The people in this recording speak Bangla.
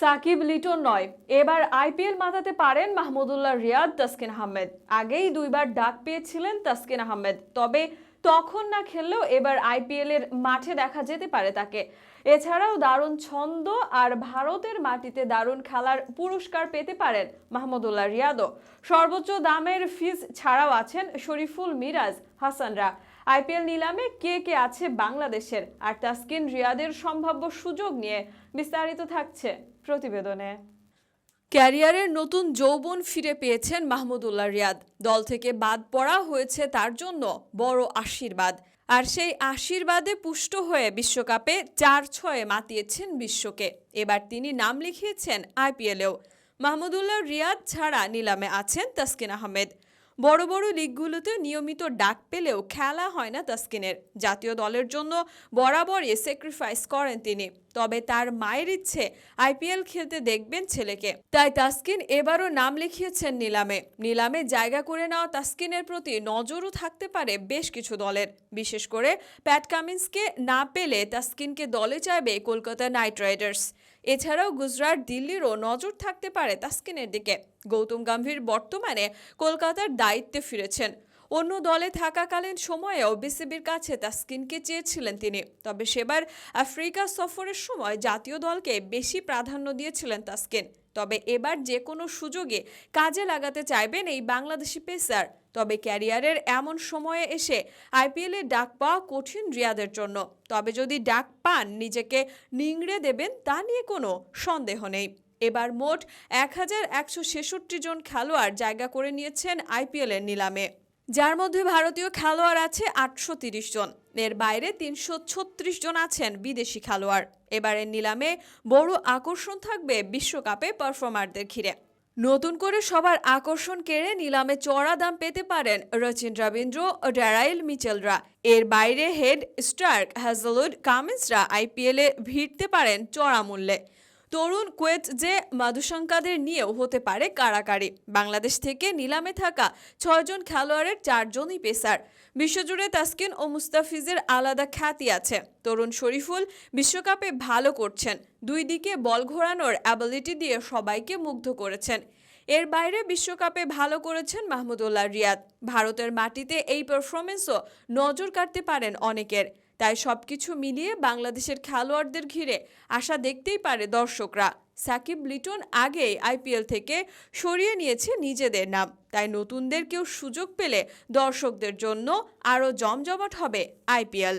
সাকিব লিটো নয়। এবার আইপিএল মাতাতে পারেন মাহমুদুল্লাহ রিয়াদ, তাসকিন আহমেদ। আগেই দুইবার ডাক পেয়েছিলেন তাসকিন আহমেদ। তবে তখন না খেললেও এবার আইপিএল এর মাঠে দেখা যেতে পারে তাকে। এছাড়াও দারুণ ছন্দ আর ভারতের মাটিতে দারুণ খেলার পুরস্কার পেতে পারেন মাহমুদুল্লাহ রিয়াদও। সর্বোচ্চ দামের ফিজ ছাড়াও আছেন শরীফুল মিরাজ হাসানরা আইপিএল নিলামে কে কে আছে বাংলাদেশের? আর তাসকিন রিয়াদের সম্ভাব্য সুযোগ নিয়ে বিস্তারিত থাকছে প্রতিবেদনে। ক্যারিয়ারের নতুন যৌবন ফিরে পেয়েছেন মাহমুদুল্লাহ রিয়াদ। দল থেকে বাদ পড়া হয়েছে তার জন্য বড় আশীর্বাদ। আর সেই আশীর্বাদে পুষ্ট হয়ে বিশ্বকাপে চার ছয়ে মাতিয়েছেন বিশ্বকে। এবার তিনি নাম লিখিয়েছেন আইপিএলেও। মাহমুদুল্লাহ রিয়াদ ছাড়া নিলামে আছেন তাসকিন আহমেদ। বড় বড় লিগগুলোতে নিয়মিত ডাক পেলেও খেলা হয় না তাসকিনের। জাতীয় দলের জন্য বরাবরই স্যাক্রিফাইস করেন তিনি। তবে তার মায়ের ইচ্ছে আইপিএল খেলতে দেখবেন ছেলেকে। তাই তাসকিন এবারও নাম লিখিয়েছেন নিলামে। নিলামে জায়গা করে নেওয়া তাসকিনের প্রতি নজরও থাকতে পারে বেশ কিছু দলের। বিশেষ করে প্যাট কামিন্সকে না পেলে তাসকিনকে দলে চাইবে কলকাতা নাইট রাইডার্স। এছাড়াও গুজরাট, দিল্লিরও নজর থাকতে পারে তাসকিনের দিকে। গৌতম গম্ভীর বর্তমানে কলকাতার দায়িত্বে ফিরেছেন। অন্য দলে থাকাকালীন সময়েও বিসিবির কাছে তাসকিনকে চেয়েছিলেন তিনি। তবে সেবার আফ্রিকা সফরের সময় জাতীয় দলকে বেশি প্রাধান্য দিয়েছিলেন তাসকিন। তবে এবার যে কোনো সুযোগে কাজে লাগাতে চাইবেন এই বাংলাদেশি পেসার। তবে ক্যারিয়ারের এমন সময়ে এসে আইপিএলে ডাক পাওয়া কঠিন রিয়াদের জন্য। তবে যদি ডাক পান, নিজেকে নিংড়ে দেবেন, তা নিয়ে কোনো সন্দেহ নেই। এবার মোট এক হাজার একশো ছেষট্টি জন খেলোয়াড় জায়গা করে নিয়েছেন আইপিএলের নিলামে। যার মধ্যে ভারতীয় খেলোয়াড় আছে আটশো জন। এর বাইরে তিনশো ছত্রিশ জন আছেন বিদেশি খেলোয়াড়। এবারের নিলামে বড় আকর্ষণ থাকবে বিশ্বকাপে পারফর্মারদের ঘিরে। নতুন করে সবার আকর্ষণ কেড়ে নিলামে চড়া দাম পেতে পারেন রচিন রবীন্দ্র ড্যারাইল মিচেলরা। এর বাইরে হেড স্টার্ক হ্যাজলউড কামিন্সরা আইপিএলে ভিড়তে পারেন চড়া মূল্যে। তরুণ কুয়েত যে মাধুশঙ্কাদের নিয়েও হতে পারে কারাকারি। বাংলাদেশ থেকে নিলামে থাকা ছয়জন খেলোয়াড়ের চারজনই পেসার। বিশ্বজুড়ে তাসকিন ও মুস্তাফিজের আলাদা খ্যাতি আছে। তরুণ শরীফুল বিশ্বকাপে ভালো করছেন। দুই দিকে বল ঘোরানোর অ্যাবিলিটি দিয়ে সবাইকে মুগ্ধ করেছেন। এর বাইরে বিশ্বকাপে ভালো করেছেন মাহমুদুল্লাহ রিয়াদ। ভারতের মাটিতে এই পারফরমেন্সও নজর কাটতে পারেন অনেকের। তাই সব কিছু মিলিয়ে বাংলাদেশের খেলোয়াড়দের ঘিরে আশা দেখতেই পারে দর্শকরা। সাকিব লিটন আগেই আইপিএল থেকে সরিয়ে নিয়েছে নিজেদের নাম। তাই নতুনদের কেউ সুযোগ পেলে দর্শকদের জন্য আরও জমজমাট হবে আইপিএল।